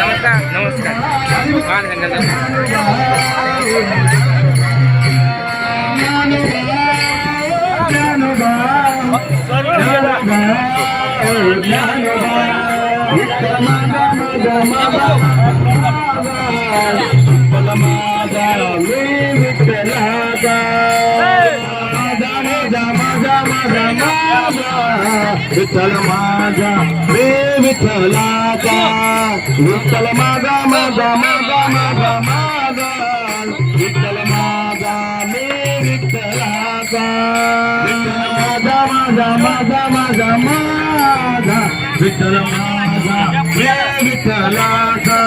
नमस्कार नमस्कार. मान गंगा विठ्ठल माझा रे विठ्ठलाचा. विठ्ठल माझा माझा माझा माझा माझा. विठ्ठल माझा रे विठ्ठलाचा.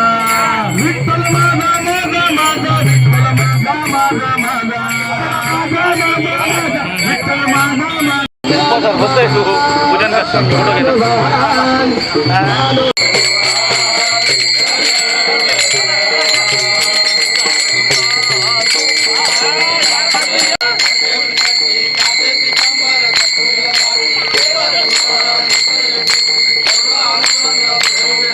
ఫోటో లేదా Hallelujah.